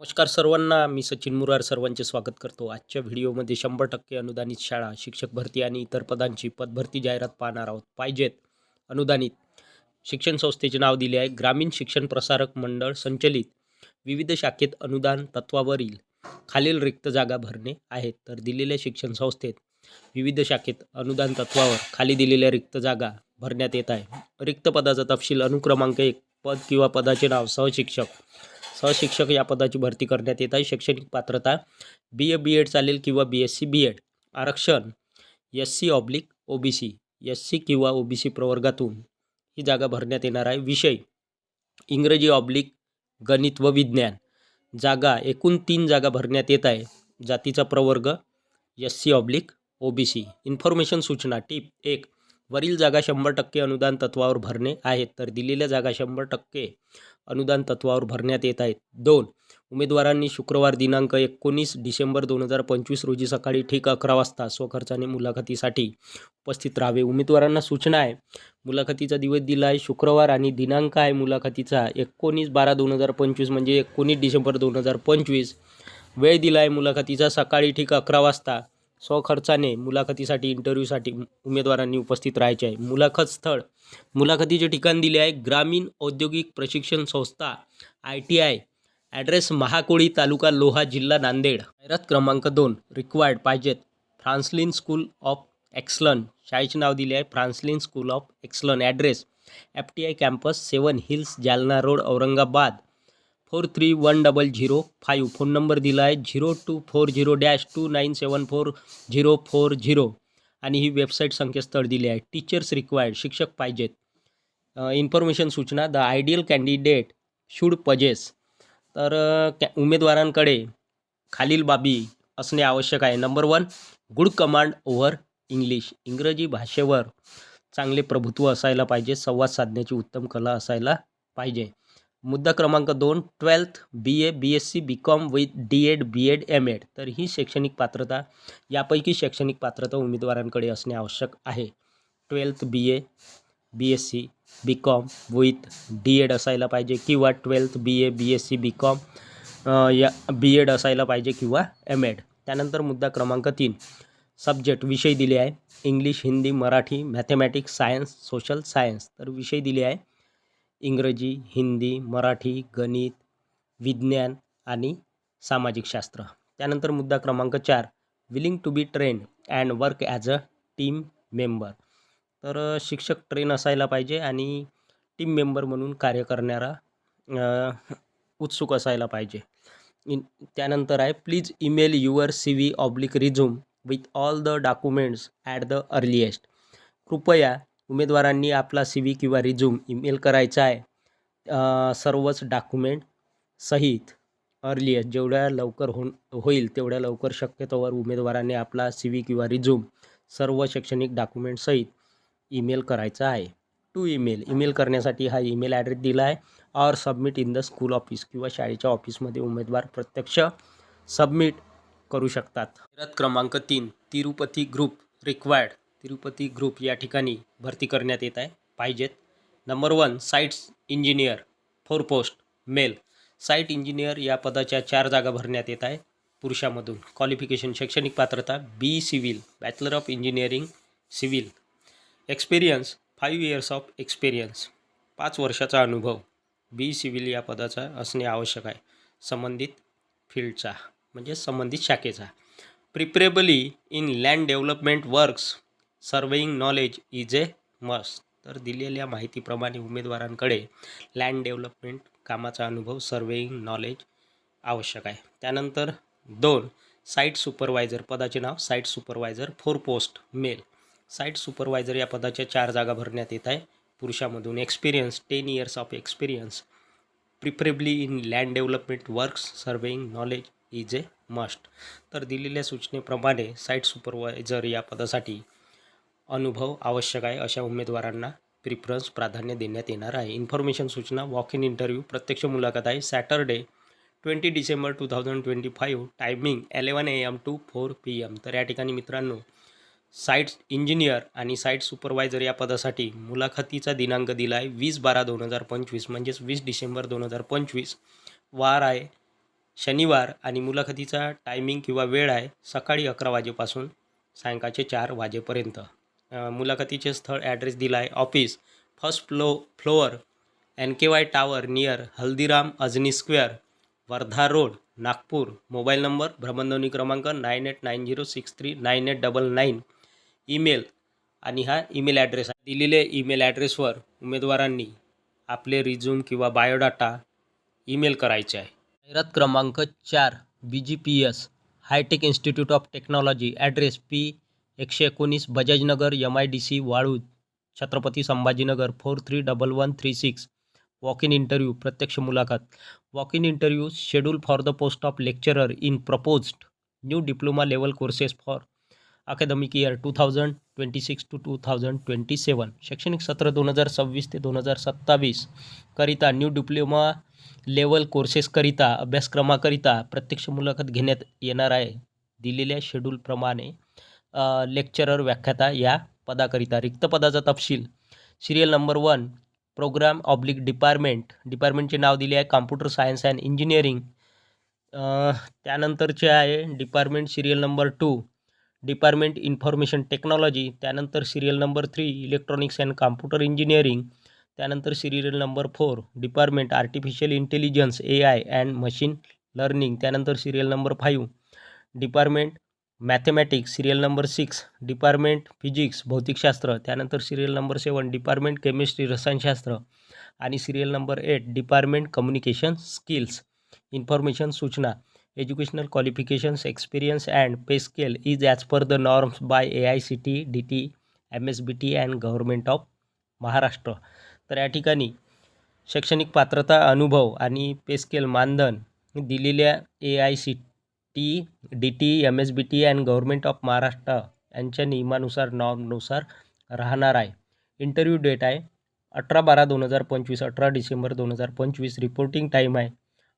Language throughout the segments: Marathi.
नमस्कार सर्वांना मी सचिन मुरार सर्वांचे स्वागत करतो. आजच्या व्हिडिओमध्ये शंभर टक्के अनुदानित शाळा शिक्षक भरती आणि इतर पदांची पदभरती जाहिरात पाहणार आहोत. पाहिजेत अनुदानित शिक्षण संस्थेचे नाव दिले आहे. ग्रामीण शिक्षण प्रसारक मंडळ संचलित विविध शाखेत अनुदान तत्वावरील खालील रिक्त जागा भरणे आहेत. तर दिलेल्या शिक्षण संस्थेत विविध शाखेत अनुदान तत्वावर खाली दिलेल्या रिक्त जागा भरण्यात येत आहे. रिक्त पदाचा तपशील अनुक्रमांक एक पद किंवा पदाचे नाव सहशिक्षक सहशिक्षक या पदाची भरती करण्यात येत आहे. शैक्षणिक पात्रता बी ए बी एड चालेल किंवा B S C B Ed आरक्षण S C oblique O B C S C किंवा ओ बी सी प्रवर्गातून ही जागा भरण्यात येणार आहे. विषय इंग्रजी ऑब्लिक गणित व विज्ञान. जागा एकूण तीन जागा भरण्यात येत आहे. जातीचा प्रवर्ग S C oblique O B C information सूचना टीप एक. वरील जागा शंभर टक्के अनुदान तत्वावर भरणे आहेत तर दिलेल्या जागा शंभर टक्के अनुदान तत्वावर भरण्यात येत आहेत. दोन उमेदवारांनी शुक्रवार दिनांक एकोणीस डिसेंबर दोन हजार पंचवीस रोजी सकाळी ठीक अकरा वाजता स्वखर्चाने मुलाखतीसाठी उपस्थित राहावे. उमेदवारांना सूचना आहे मुलाखतीचा दिवस दिला आहे शुक्रवार आणि दिनांक आहे मुलाखतीचा एकोणीस बारा दोन हजार पंचवीस म्हणजे एकोणीस डिसेंबर दोन हजार पंचवीस. वेळ दिला आहे मुलाखतीचा सकाळी ठीक अकरा वाजता. स्वखर्चाने मुलाखतीसाठी इंटरव्ह्यूसाठी उमेदवारांनी उपस्थित राहायचे आहे. मुलाखत स्थळ. मुलाखतीचे ठिकाण दिले आहे. ग्रामीण औद्योगिक प्रशिक्षण संस्था I T I. Address Mahakoli taluka Loha जिल्हा नांदेड. जाहिरात क्रमांक दोन. रिक्वायर्ड पाहिजेत. फ्रान्सलिन स्कूल ऑफ एक्सलन शाळेचे नाव दिले आहे. Franslin school of excellence address F T I campus seven hills Jalna road Aurangabad. Four three one double zero five. Phone number दिला आहे zero two four zero dash two nine seven four zero four zero. आणि ही वेबसाईट संकेतस्थळ दिली आहे. टीचर्स रिक्वायर्ड शिक्षक पाहिजेत. इन्फॉर्मेशन सूचना the ideal candidate should possess तर कॅ उमेदवारांकडे खालील बाबी असणे आवश्यक आहे. Number one good command over English इंग्रजी भाषेवर चांगले प्रभुत्व असायला पाहिजे. संवाद साधण्याची उत्तम कला असायला पाहिजे. मुद्दा क्रमांक दोन twelfth B A B S C B com with D Ed B Ed M Ed तर ही शैक्षणिक पात्रता यापैकी शैक्षणिक पात्रता उमेदवारांकडे असणे आवश्यक आहे. Twelfth B A B S C B com with D Ed असायला पाहिजे किंवा twelfth B A B S C B com या बी एड असायला पाहिजे किंवा एम एड त्यानंतर मुद्दा क्रमांक तीन सब्जेक्ट विषय दिले आहे. English Hindi Marathi mathematics science social science. तर विषय दिले आहे. इंग्रजी हिंदी मराठी गणित विज्ञान आणि सामाजिक शास्त्र. त्यानंतर मुद्दा क्रमांक चार willing to be train and work as a team member तर शिक्षक ट्रेन असायला पाहिजे आणि टीम मेंबर म्हणून कार्य करणारा उत्सुक असायला पाहिजे. इन त्यानंतर आहे please email your C V oblique resume with all the documents at the earliest कृपया उमेदवारांनी आपला सी व्ही किंवा रिझ्यूम ईमेल करायचा आहे. सर्वच डॉक्युमेंट सहित अर्लिएस्ट जेवढ्या लवकर हो होईल तेवढ्या लवकर शक्यतोवर उमेदवारांनी आपला सी व्ही किंवा रिझ्यूम सर्व शैक्षणिक डॉक्युमेंट सहित ईमेल करायचा आहे. टू ईमेल ईमेल करण्यासाठी हा ईमेल ॲड्रेस दिला आहे. Or submit in the school office किंवा शाळेच्या ऑफिसमध्ये उमेदवार प्रत्यक्ष सबमिट करू शकतात. रथ क्रमांक तीन Tirupati group required Tirupati group या ठिकाणी भरती करण्यात येत आहे. पाहिजेत. Number one sites engineer four post male site engineer या पदाच्या चार जागा भरण्यात येत आहे पुरुषामधून. क्वालिफिकेशन शैक्षणिक पात्रता B civil bachelor of engineering civil experience five years of experience पाच वर्षाचा अनुभव बी सिव्हिल या पदाचा असणे आवश्यक आहे. संबंधित फील्डचा म्हणजे संबंधित शाखेचा. Preferably in land development works surveying knowledge is a must. तर दिलेल्या माहितीप्रमाणे उमेदवारांकडे लँड डेव्हलपमेंट कामाचा अनुभव सर्वेईंग नॉलेज आवश्यक आहे. त्यानंतर दोन साईट सुपरवायझर पदाचे नाव site supervisor four post male. Site supervisor या पदाच्या चार जागा भरण्यात येत आहे. पुरुषामधून experience ten years of experience preferably in land development works surveying knowledge is a must. तर दिलेल्या सूचनेप्रमाणे साईट सुपरवायझर या पदासाठी अनुभव आवश्यक आहे अशा उमेदवारांना प्रिफरन्स प्राधान्य देण्यात येणार आहे. इन्फॉर्मेशन सूचना वॉक इन इंटरव्ह्यू प्रत्यक्ष मुलाखत आहे. Saturday twenty December two thousand twenty five timing eleven A M to four P M तर या ठिकाणी मित्रांनो साईट इंजिनियर आणि साईट सुपरवायझर या पदासाठी मुलाखतीचा दिनांक दिला आहे. वीस बारा दोन हजार पंचवीस म्हणजेच वीस डिसेंबर दोन हजार पंचवीस. वार आहे शनिवार आणि मुलाखतीचा टायमिंग किंवा वेळ आहे सकाळी अकरा वाजेपासून सायंकाळचे चार वाजेपर्यंत. मुलाखतीचे स्थळ ॲड्रेस दिला आहे office first floor floor N K Y tower near Haldiram Ajni square Wardha road Nagpur. Mobile number भ्रमणध्वनी क्रमांक nine eight nine zero six three nine eight double nine email आणि हा ईमेल ॲड्रेस आहे. दिलेल्या ईमेल ॲड्रेसवर उमेदवारांनी आपले रिझ्यूम किंवा बायोडाटा ईमेल करायचे आहे. जाहिरात क्रमांक चार B G P S hitech institute of technology address P एकशे एकोणीस Bajajnagar M I D C Waluj Chhatrapati Sambhajinagar four three double one three six walk in interview प्रत्यक्ष मुलाखत. Walk in interview schedule for the post of lecturer in proposed new diploma level courses for academic year two thousand twenty six to two thousand twenty seven शैक्षणिक सत्र दोन हजार सव्वीस ते दोन हजार सत्तावीस करिता न्यू डिप्लोमा लेवल कोर्सेसकरिता अभ्यासक्रमाकरिता प्रत्यक्ष मुलाखत घेण्यात येणार आहे. दिलेल्या शेड्यूलप्रमाणे लेक्चरर व्याख्याता या पदाकरिता रिक्त पदाचा तपशील. Serial number one program oblique department डिपार्टमेंटचे नाव दिले आहे कॉम्प्युटर सायन्स अँड इंजिनिअरिंग त्यानंतरचे आहे department serial number two department information technology त्यानंतर serial number three electronics and computer engineering त्यानंतर serial number four department artificial intelligence A I and machine learning त्यानंतर serial number five department mathematics serial number six department physics भौतिकशास्त्र त्यानंतर serial number seven department chemistry रसायनशास्त्र आणि serial number eight department communication skills information सूचना educational qualifications experience and pay scale is as per the norms by A I C T D T M S B T and government of Maharashtra. तर या ठिकाणी शैक्षणिक पात्रता अनुभव आणि पे स्केल मानधन दिलेल्या A I C T D T M S B T and government of Maharashtra यांच्या नियमानुसार नॉर्मनुसार राहणार आहे. इंटरव्ह्यू डेट आहे अठरा बारा दोन हजार पंचवीस अठरा डिसेंबर दोन हजार पंचवीस. रिपोर्टिंग टाईम आहे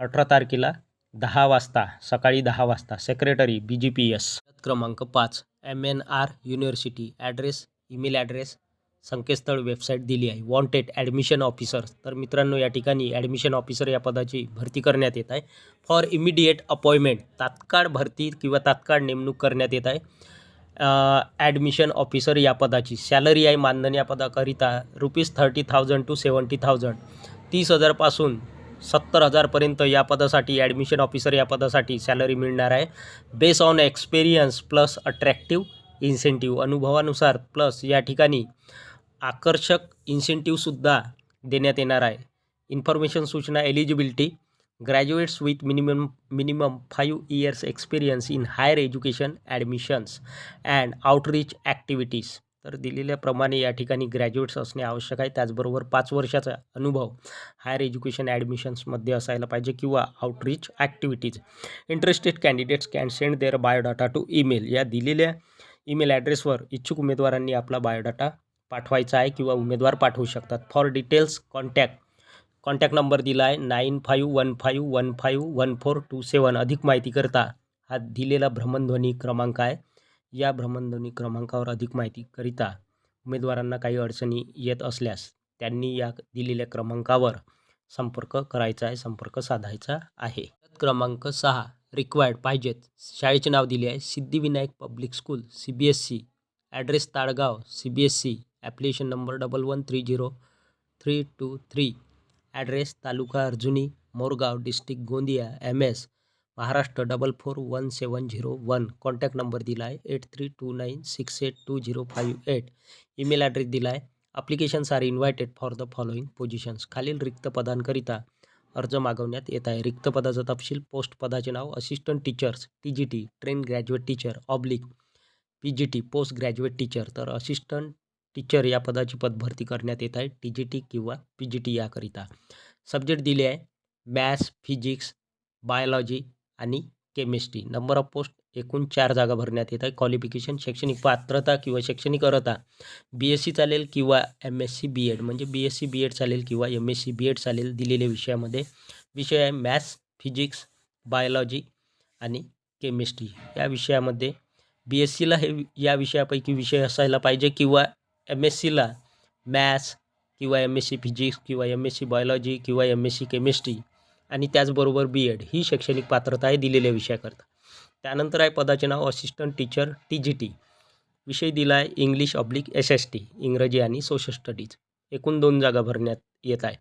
अठरा तारखेला दहा वाजता सकाळी दहा वाजता. Secretary B G P S क्रमांक पाच M N R university address email address संकेतस्थळ वेबसाईट दिली आहे. वॉन्टेड ॲडमिशन ऑफिसर तर मित्रांनो या ठिकाणी ॲडमिशन ऑफिसर या पदाची भरती करण्यात येत आहे. फॉर इमिडिएट अपॉइंटमेंट तात्काळ भरती किंवा तात्काळ नेमणूक करण्यात येत आहे. ॲडमिशन ऑफिसर या पदाची सॅलरी आहे मानधन या पदाकरिता rupees thirty thousand to seventy thousand तीस हजारपासून सत्तर हजारपर्यंत या पदासाठी ॲडमिशन ऑफिसर या पदासाठी सॅलरी मिळणार आहे. Base on experience plus attractive incentive अनुभवानुसार प्लस या ठिकाणी आकर्षक इन्सेंटिव्हसुद्धा देण्यात येणार आहे. इन्फॉर्मेशन सूचना eligibility graduates with minimum minimum five years experience in higher education admissions and outreach activities तर दिलेल्याप्रमाणे या ठिकाणी ग्रॅज्युएट्स असणे आवश्यक आहे. त्याचबरोबर पाच वर्षाचा अनुभव हायर एज्युकेशन ॲडमिशन्समध्ये असायला पाहिजे किंवा outreach activities interested candidates can send their biodata to email या दिलेल्या ईमेल ॲड्रेसवर इच्छुक उमेदवारांनी आपला बायोडाटा पाठवायचा आहे किंवा उमेदवार पाठवू शकतात. For details contact contact number दिला आहे nine five one five one five one four two seven अधिक माहितीकरता हा दिलेला भ्रमणध्वनी क्रमांक आहे. या भ्रमणध्वनी क्रमांकावर अधिक माहितीकरिता उमेदवारांना काही अडचणी येत असल्यास त्यांनी या दिलेल्या क्रमांकावर संपर्क करायचा आहे संपर्क साधायचा आहे. क्रमांक सहा रिक्वायर्ड पाहिजेत. शाळेचे नाव दिले आहे. Siddhivinayak public school C B S C address Tadgaon C B S C application number double one three zero three two three address taluka Arjuni Morgaon district Gondia M S Maharashtra double four one seven zero one contact number दिला आहे eight three two nine six eight two zero five eight email address दिला आहे applications are invited for the following positions खालील रिक्त पदांकरिता अर्ज मागवण्यात येत आहे. रिक्त पदाचा तपशील पोस्ट पदाचे नाव assistant teachers T G T train graduate teacher oblique P G T post graduate teacher तर असिस्टंट टीचर या पदाची पदभरती करण्यात येत आहे. टी जी टी किंवा पी जी टी याकरिता. सब्जेक्ट दिले आहे. मॅथ्स फिजिक्स बायोलॉजी आणि केमिस्ट्री. नंबर ऑफ पोस्ट एकूण चार जागा भरण्यात येत आहे. क्वालिफिकेशन शैक्षणिक पात्रता किंवा शैक्षणिक अर्हता बी एस सी चालेल किंवा M S C B Ed म्हणजे B S C B Ed चालेल किंवा M S C B Ed चालेल दिलेल्या विषयामध्ये. विषय आहे मॅथ्स फिजिक्स बायोलॉजी आणि केमिस्ट्री. या विषयामध्ये बी एस सीला हे या विषयापैकी विषय असायला पाहिजे किंवा एम एस सीला मॅथ्स किंवा एम एस सी फिजिक्स किंवा एम एस सी बायोलॉजी किंवा एम एस सी केमिस्ट्री आणि त्याचबरोबर बी एड ही शैक्षणिक पात्रता आहे दिलेल्या विषयाकरता. त्यानंतर आहे पदाचे नाव assistant teacher T G T विषय दिला आहे English oblique S S T इंग्रजी आणि सोशल स्टडीज एकूण दोन जागा भरण्यात येत आहे.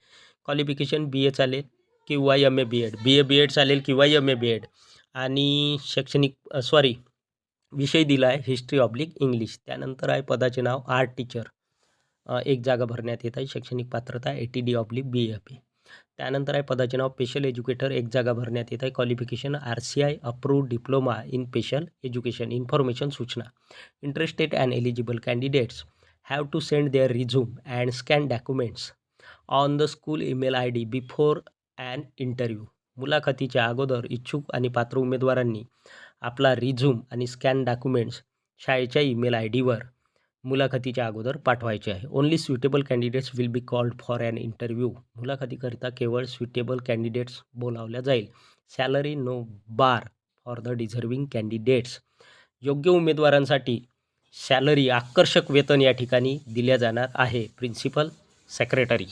क्वालिफिकेशन बी ए चालेल किंवा M A B Ed B A B Ed चालेल किंवा एम ए बी एड आणि शैक्षणिक सॉरी विषय दिला आहे हिस्ट्री ऑब्लिक इंग्लिश त्यानंतर आहे पदाचे नाव आर्ट टीचर एक जागा भरण्यात येत आहे शैक्षणिक पात्रता A T D oblique B F A त्यानंतर आहे पदाचे नाव स्पेशल एज्युकेटर एक जागा भरण्यात येत आहे qualification R C I approved diploma in special education information सूचना. Interested and eligible candidates have to send their resume and scan documents on the school email I D before and interview मुलाखतीच्या अगोदर इच्छुक आणि पात्र उमेदवारांनी आपला रिझ्यूम आणि स्कॅन डॉक्युमेंट्स शाळेच्या ईमेल आय डीवर मुलाखतीच्या अगोदर पाठवायचे आहे. Only suitable candidates will be called for an interview मुलाखतीकरिता केवळ सुटेबल कॅन्डिडेट्स बोलावल्या जाईल. Salary no bar for the deserving candidates योग्य उमेदवारांसाठी सॅलरी आकर्षक वेतन या ठिकाणी दिल्या जाणार आहे. Principal secretary